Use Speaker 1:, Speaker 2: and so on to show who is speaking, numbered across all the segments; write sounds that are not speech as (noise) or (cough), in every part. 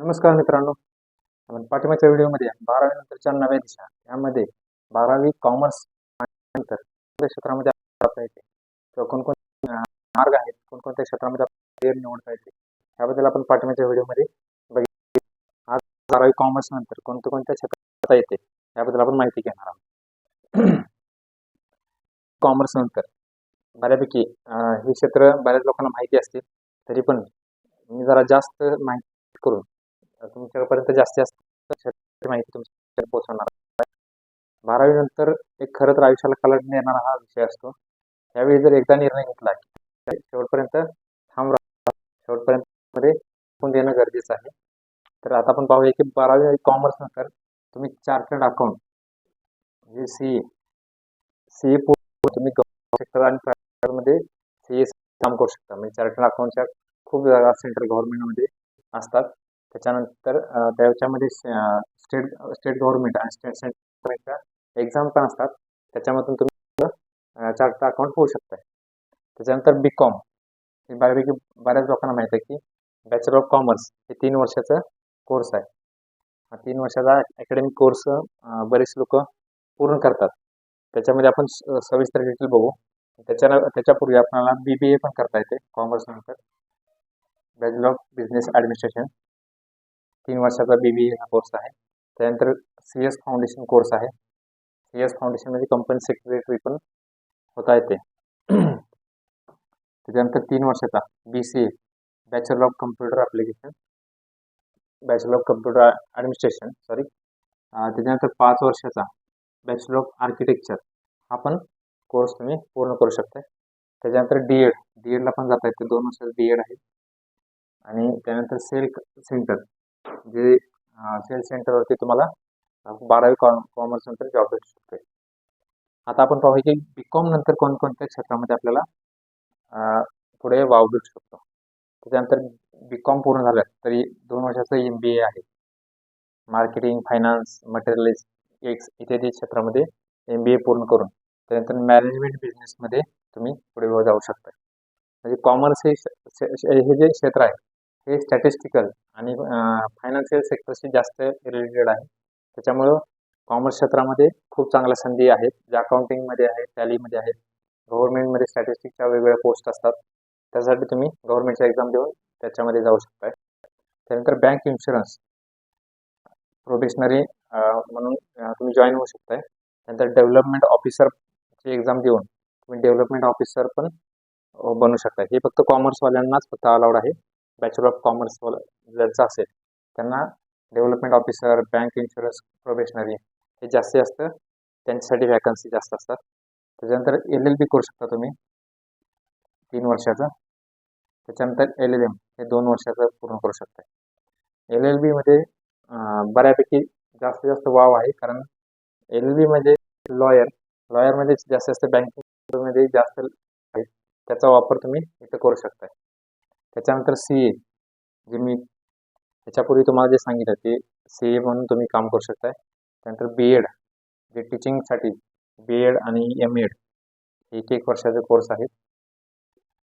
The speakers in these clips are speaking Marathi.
Speaker 1: नमस्कार मित्रांनो. आपण पाठिंबाच्या व्हिडिओमध्ये बारावी नंतरच्या नव्या दिशा यामध्ये बारावी कॉमर्स नंतर कोणत्या क्षेत्रामध्ये जाता येते. किंवा कोणकोणते मार्ग आहेत कोणकोणत्या क्षेत्रामध्ये करिअर निवडता येते याबद्दल आपण पाठिंबाच्या व्हिडिओमध्ये बघितले. आज बारावी कॉमर्स नंतर कोणत्या कोणत्या क्षेत्रात जाता येते याबद्दल आपण माहिती घेणार आहोत. कॉमर्स नंतर बऱ्यापैकी हे क्षेत्र बऱ्याच लोकांना माहिती असते तरी पण मी जरा जास्त माहिती करून तुमच्यापर्यंत जास्तीत जास्त क्षेत्राची माहिती तुमच्या पोहोचवणार बारावीनंतर बारावी नंतर एक खरं तर आयुष्याला कलट येणारा हा विषय असतो. त्यावेळी जर एकदा निर्णय घेतला की शेवटपर्यंत थांब राहा. शेवटपर्यंत मध्ये देणं गरजेचं आहे. तर आता आपण पाहूया की बारावी कॉमर्स नंतर तुम्ही चार्टर्ड अकाउंट म्हणजे सी ए सी ए तुम्ही सेक्टर आणि प्रायव्हेटमध्ये मध्ये सी ए काम करू शकता. म्हणजे चार्टर्ड अकाउंटच्या खूप जागा सेंट्रल गव्हर्नमेंटमध्ये असतात. त्याच्यानंतर त्याच्यामध्ये स्टेट स्टेट गव्हर्नमेंट आणि स्टेट सेंटरच्या एक्झाम पण असतात. त्याच्यामधून तुम्ही चार्ट अकाउंट होऊ शकता त्याच्यानंतर बी कॉम हे बऱ्यापैकी बऱ्याच लोकांना माहीत आहे की बॅचलर ऑफ कॉमर्स हे तीन वर्षाचा कोर्स आहे. तीन वर्षाचा अकॅडमिक कोर्स बरेच लोक पूर्ण करतात. त्याच्यामध्ये आपण स- सविस्तर डिटेल बघू. त्याच्या त्याच्यापूर्वी आपल्याला बी बी ए पण करता येते कॉमर्स नंतर. बॅचलर ऑफ बिझनेस ॲडमिनिस्ट्रेशन तीन वर्षाचा बी बी ए हा कोर्स आहे. त्यानंतर सी एस फाउंडेशन कोर्स आहे. सी एस फाउंडेशनमध्ये कंपनी सेक्रेटरी पण होता येते. (clears throat) त्याच्यानंतर तीन वर्षाचा B C A bachelor of computer application bachelor of computer administration sorry त्याच्यानंतर पाच वर्षाचा बॅचलर ऑफ आर्किटेक्चर हा पण कोर्स तुम्ही पूर्ण करू शकता त्याच्यानंतर डी एड डी एडला पण जाता येते. दोन वर्षाचं डी एड आहे. आणि त्यानंतर सेल सेंटर जे सेल सेंटरवरती तुम्हाला बारावी कॉम कॉमर्स नंतर जॉब भेटू शकते. आता आपण पाहूया की बी कॉम नंतर कोणकोणत्या क्षेत्रामध्ये आपल्याला पुढे वाव भेटू शकतो. त्याच्यानंतर बी कॉम पूर्ण झालं तरी दोन वर्षाचं एम बी ए आहे. मार्केटिंग फायनान्स मटेरियलिस्ट एक्स इत्यादी क्षेत्रामध्ये एम बी ए पूर्ण करून त्यानंतर मॅनेजमेंट बिझनेसमध्ये तुम्ही पुढे जाऊ शकता. म्हणजे कॉमर्स हे श- हे जे क्षेत्र आहे हे स्टॅटिस्टिकल आणि फायनान्शियल सेक्टरशी जास्त रिलेटेड आहे. त्याच्यामुळं कॉमर्स क्षेत्रामध्ये खूप चांगल्या संधी आहेत. ज्या अकाउंटिंगमध्ये आहेत टॅलीमध्ये आहेत गव्हर्नमेंटमध्ये स्टॅटिस्टिकच्या वेगवेगळ्या पोस्ट असतात. त्यासाठी तुम्ही गव्हर्नमेंटच्या एक्झाम देऊन त्याच्यामध्ये जाऊ शकताय. त्यानंतर बँक इन्शुरन्स प्रोबेशनरी म्हणून तुम्ही जॉईन होऊ शकताय. त्यानंतर डेव्हलपमेंट ऑफिसरची एक्झाम देऊन तुम्ही डेव्हलपमेंट ऑफिसर पण बनू शकता हे फक्त कॉमर्सवाल्यांनाच फक्त अलाउड आहे. बॅचलर ऑफ कॉमर्स ज्यांचं असेल त्यांना development officer bank insurance probationary हे जास्तीत जास्त त्यांच्यासाठी वॅकन्सी जास्त असतात. त्याच्यानंतर एल एल बी करू शकता तुम्ही. तीन वर्षाचं. त्याच्यानंतर एल एल एम हे दोन वर्षाचं पूर्ण करू शकता. एल एल बीमध्ये बऱ्यापैकी जास्तीत जास्त वाव आहे. कारण एल एल बीमध्ये लॉयर लॉयरमध्ये जास्तीत जास्त बँकिंगमध्ये जास्त आहे त्याचा वापर तुम्ही इथं करू शकता. त्याच्यानंतर सी ए जे मी त्याच्यापूर्वी तुम्हाला जे सांगितलं ते सी ए म्हणून तुम्ही काम करू शकताय. त्यानंतर बी एड जे टीचिंगसाठी बी एड आणि एम एड एक एक वर्षाचे कोर्स आहेत.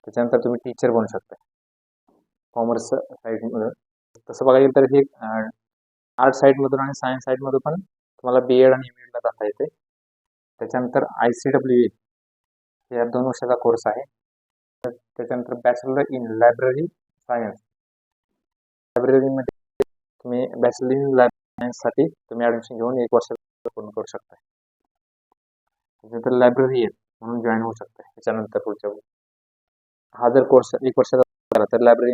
Speaker 1: त्याच्यानंतर तुम्ही टीचर बनू शकता कॉमर्स साईडमधून तसं बघायला गेलं तर हे आर्ट साईडमधून आणि सायन्स साईडमधून पण तुम्हाला बी एड आणि एम एडला जाता येते. त्याच्यानंतर आय सी डब्ल्यू ए या दोन वर्षाचा कोर्स आहे. त्याच्यानंतर बॅचलर इन लायब्ररी सायन्स लायब्ररीमध्ये तुम्ही बॅचलर इन सायन्ससाठी तुम्ही ॲडमिशन घेऊन एक वर्ष पूर्ण करू शकता. त्याच्यानंतर लायब्ररी आहे म्हणून जॉईन होऊ शकता. त्याच्यानंतर पुढच्या हा जर कोर्स एक वर्षाचा झाला तर लायब्ररी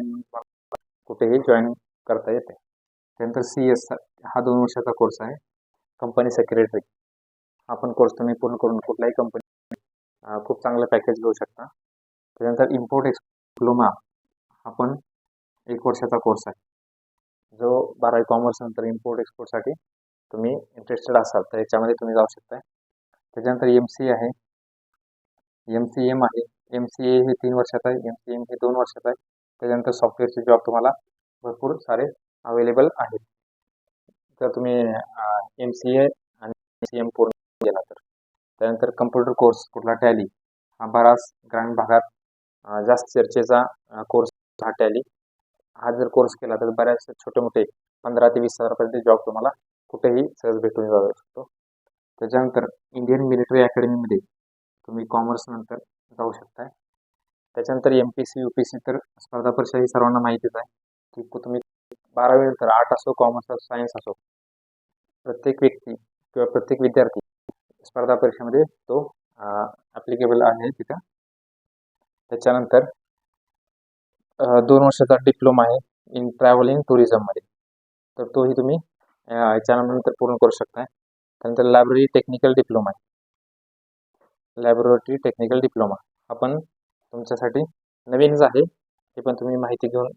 Speaker 1: कुठेही जॉईन करता येते त्यानंतर सी एस हा दोन वर्षाचा कोर्स आहे. कंपनी सेक्रेटरी हा पण कोर्स तुम्ही पूर्ण करून कुठल्याही कंपनी खूप चांगलं पॅकेज घेऊ शकता. त्यानंतर इम्पोर्ट एक्सपोर्ट डिप्लोमा हा पण एक वर्षाचा कोर्स आहे. जो बारावी कॉमर्स नंतर इम्पोर्ट एक्सपोर्टसाठी तुम्ही इंटरेस्टेड असाल तर याच्यामध्ये तुम्ही जाऊ शकता त्याच्यानंतर एम सी आहे. एम सी एम आहे एम सी ए हे तीन वर्षात आहे एम सी एम हे दोन वर्षात आहे. त्याच्यानंतर सॉफ्टवेअरचे जॉब तुम्हाला भरपूर सारे अवेलेबल आहेत. जर तुम्ही एम सी ए आणि एम सी एम पूर्ण केला तर. त्यानंतर कम्प्युटर कोर्स कुठला टॅली हा बराच ग्रामीण भागात जास्त चर्चेचा कोर्स हा टॅली हा जर कोर्स केला तर बऱ्याच छोटे मोठे पंधरा ते वीस हजारापर्यंत जॉब तुम्हाला कुठेही सहज भेटून जाऊ शकतो. त्याच्यानंतर इंडियन मिलिटरी अकॅडमीमध्ये तुम्ही कॉमर्स नंतर जाऊ शकताय. त्याच्यानंतर M P C U P C तर स्पर्धा परीक्षा ही सर्वांना माहितीच आहे की तुम्ही बारावी नंतर आर्ट असो कॉमर्स असो सायन्स असो प्रत्येक व्यक्ती किंवा प्रत्येक विद्यार्थी स्पर्धा परीक्षेमध्ये तो ॲप्लिकेबल आहे तिथं. त्याच्यानंतर दोन वर्षाचा डिप्लोमा आहे इन ट्रॅव्हलिंग टुरिझममध्ये तर तोही तुम्ही याच्यानंतर पूर्ण करू शकताय. त्यानंतर लायब्ररी टेक्निकल डिप्लोमा आहे. लॅबोरेटरी टेक्निकल डिप्लोमा आपण तुमच्यासाठी नवीनच आहे. हे पण तुम्ही माहिती घेऊन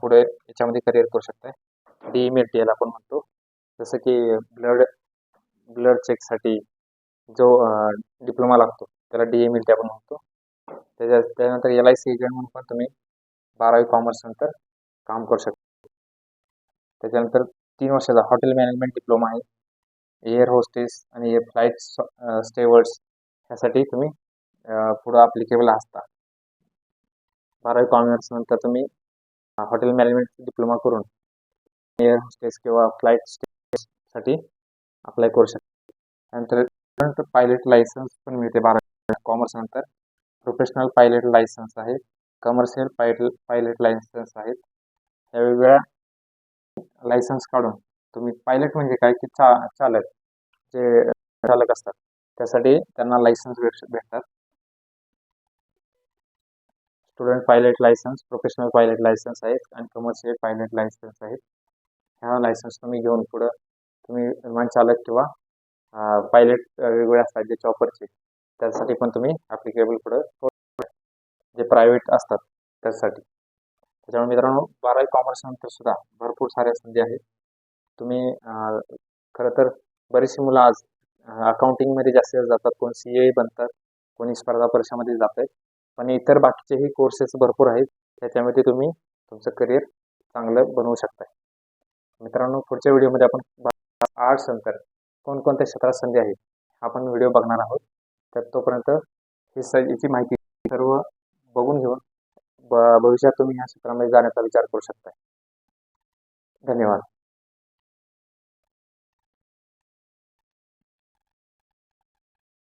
Speaker 1: पुढे याच्यामध्ये करिअर करू शकताय. D M L T L आपण म्हणतो. जसं की ब्लड ब्लड चेकसाठी जो डिप्लोमा लागतो त्याला डी एम एल टी आपण म्हणतो. त्याच्या त्यानंतर एल आय सी एजंट म्हणून पण तुम्ही बारावी कॉमर्स नंतर काम करू शकता. त्याच्यानंतर तीन वर्षाचा हॉटेल मॅनेजमेंट डिप्लोमा आहे. एअर होस्टेस आणि एअर फ्लाईट स्टेवर्ड्स ह्यासाठी तुम्ही पुढं अप्लिकेबल असता. बारावी कॉमर्स नंतर तुम्ही हॉटेल मॅनेजमेंट डिप्लोमा करून एअर होस्टेस किंवा फ्लाईटसाठी अप्लाय करू शकता. त्यानंतर पायलट लायसन्स पण मिळते बारावी कॉमर्स नंतर. प्रोफेशनल पायलट लायसन्स आहेत कमर्शियल पायलट पायलट लायसन्स आहेत. या वेगवेगळ्या लायसन्स काढून तुम्ही पायलट म्हणजे काय? की चा चालक जे चालक असतात त्यासाठी त्यांना लायसन्स भेट भेटतात. Student pilot licence professional pilot licence आहेत आणि कमर्शियल पायलट लायसन्स आहेत. ह्या लायसन्स तुम्ही घेऊन पुढं तुम्ही विमान चालक किंवा पायलट वेगवेगळे असतात जे चॉपरचे त्यासाठी पण तुम्ही ॲप्लिकेबल पुढं जे प्रायव्हेट असतात त्यासाठी. त्याच्यामुळे मित्रांनो बारावी कॉमर्स नंतर सुद्धा भरपूर साऱ्या संधी आहेत. तुम्ही खरं तर बरीचशी मुलं आज अकाउंटिंगमध्ये जास्त जातात. कोण सी ए बनतात कोणी स्पर्धा परीक्षामध्ये जात आहेत पण इतर बाकीचेही कोर्सेस भरपूर आहेत. त्याच्यामध्ये तुम्ही तुमचं करिअर चांगलं बनवू शकताय. मित्रांनो पुढच्या व्हिडिओमध्ये आपण आर्ट्स नंतर कोणकोणत्या क्षेत्रात संधी आहेत आपण व्हिडिओ बघणार आहोत. तर तोपर्यंत हे स याची माहिती सर्व बघून घेऊन ब भविष्यात तुम्ही या क्षेत्रामध्ये जाण्याचा विचार करू शकता धन्यवाद.